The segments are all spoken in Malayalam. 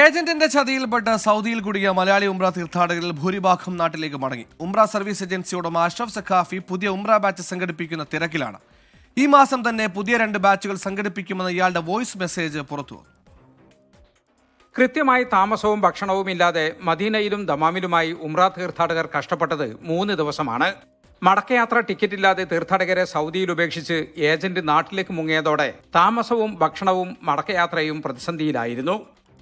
ഏജന്റിന്റെ ചതിയിൽപ്പെട്ട് സൗദിയിൽ കുടുങ്ങിയ മലയാളി ഉംറ തീർത്ഥാടകരിൽ ഭൂരിഭാഗം നാട്ടിലേക്ക് മടങ്ങി. ഉംറ സർവീസ് ഏജൻസി ഉടമ അഷ്റഫ് സഖാഫി പുതിയ ഉംറ ബാച്ച് സംഘടിപ്പിക്കുന്ന തിരക്കിലാണ്. ഈ മാസം തന്നെ പുതിയ രണ്ട് ബാച്ചുകൾ സംഘടിപ്പിക്കുമെന്ന് ഇയാളുടെ വോയിസ് മെസ്സേജ് പുറത്തു. കൃത്യമായി താമസവും ഭക്ഷണവും ഇല്ലാതെ മദീനയിലും ദമാമിലുമായി ഉംറ തീർത്ഥാടകർ കഷ്ടപ്പെട്ടത് മൂന്ന് ദിവസമാണ്. മടക്കയാത്ര ടിക്കറ്റ് ഇല്ലാതെ തീർത്ഥാടകരെ സൗദിയിൽ ഉപേക്ഷിച്ച് ഏജന്റ് നാട്ടിലേക്ക് മുങ്ങിയതോടെ താമസവും ഭക്ഷണവും മടക്കയാത്രയും പ്രതിസന്ധിയിലായിരുന്നു.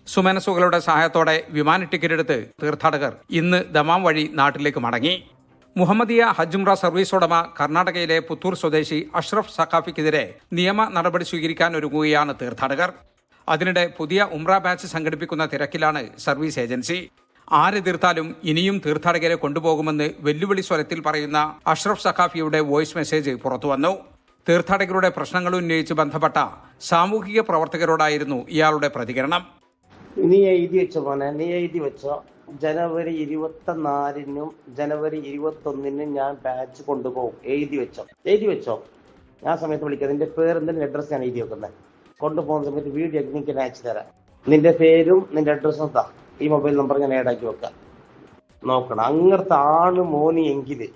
സുമനസുകളുടെ സഹായത്തോടെ വിമാന ടിക്കറ്റ് എടുത്ത് തീർത്ഥാടകർ ഇന്ന് ദമാം വഴി നാട്ടിലേക്ക് മടങ്ങി. മുഹമ്മദിയ ഹജ്ജുംറ സർവീസ് ഉടമ കർണാടകയിലെ പുത്തൂർ സ്വദേശി അഷ്റഫ് സഖാഫിക്കെതിരെ നിയമ നടപടി സ്വീകരിക്കാൻ ഒരുങ്ങുകയാണ് തീർത്ഥാടകർ. അതിനിടെ പുതിയ ഉംറ ബാച്ച് സംഘടിപ്പിക്കുന്ന തിരക്കിലാണ് സർവീസ് ഏജൻസി. ആരെതിർത്താലും ഇനിയും തീർത്ഥാടകരെ കൊണ്ടുപോകുമെന്ന് വെല്ലുവിളി സ്വരത്തിൽ പറയുന്ന അഷ്റഫ് സഖാഫിയുടെ വോയിസ് മെസ്സേജ് പുറത്തുവന്നു. തീർത്ഥാടകരുടെ പ്രശ്നങ്ങൾ ഉന്നയിച്ച് ബന്ധപ്പെട്ട സാമൂഹിക പ്രവർത്തകരോടായിരുന്നു ഇയാളുടെ പ്രതികരണം. നീ എഴുതി വെച്ചോ മോനെ നീ എഴുതി വെച്ചോ. ജനുവരി ഇരുപത്തിനാലിനും ജനുവരി ഇരുപത്തൊന്നിനും ഞാൻ ബാച്ച് കൊണ്ടുപോകും. എഴുതി വെച്ചോ. എഴുതി വെച്ചോ. ഞാൻ സമയത്ത് വിളിക്കാം. നിന്റെ പേര് നിന്റെ അഡ്രസ് ഞാൻ എഴുതി വെക്കുന്നത് കൊണ്ടുപോകുന്ന സമയത്ത് വീഡിയോ എനിക്ക് ഞാൻ അയച്ചു തരാം. നിന്റെ പേരും നിന്റെ അഡ്രസ്സും താ ഈ മൊബൈൽ നമ്പർ ഞാൻ ഏടാക്കി വെക്കാം. നോക്കണം. അങ്ങനത്തെ ആണ് മോനി എങ്കിൽ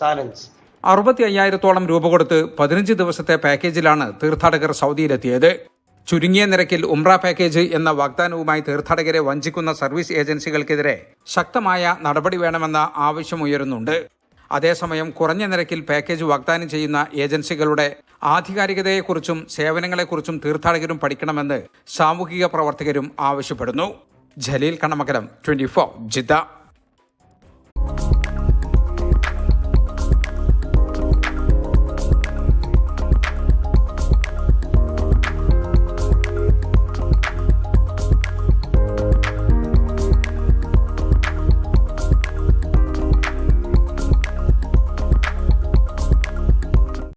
ചാലഞ്ച് അറുപത്തി അയ്യായിരത്തോളം രൂപ കൊടുത്ത് പതിനഞ്ച് ദിവസത്തെ പാക്കേജിലാണ് തീർത്ഥാടകർ സൗദിയിലെത്തിയത്. ചുരുങ്ങിയ നിരക്കിൽ ഉംറ പാക്കേജ് എന്ന വാഗ്ദാനവുമായി തീർത്ഥാടകരെ വഞ്ചിക്കുന്ന സർവീസ് ഏജൻസികൾക്കെതിരെ ശക്തമായ നടപടി വേണമെന്ന ആവശ്യമുയരുന്നുണ്ട് അതേസമയം കുറഞ്ഞ നിരക്കിൽ പാക്കേജ് വാഗ്ദാനം ചെയ്യുന്ന ഏജൻസികളുടെ ആധികാരികതയെക്കുറിച്ചും സേവനങ്ങളെക്കുറിച്ചും തീർത്ഥാടകരും പഠിക്കണമെന്ന് സാമൂഹിക പ്രവർത്തകരും ആവശ്യപ്പെടുന്നു. Jaleel Kannamakalam twenty four Jeddah.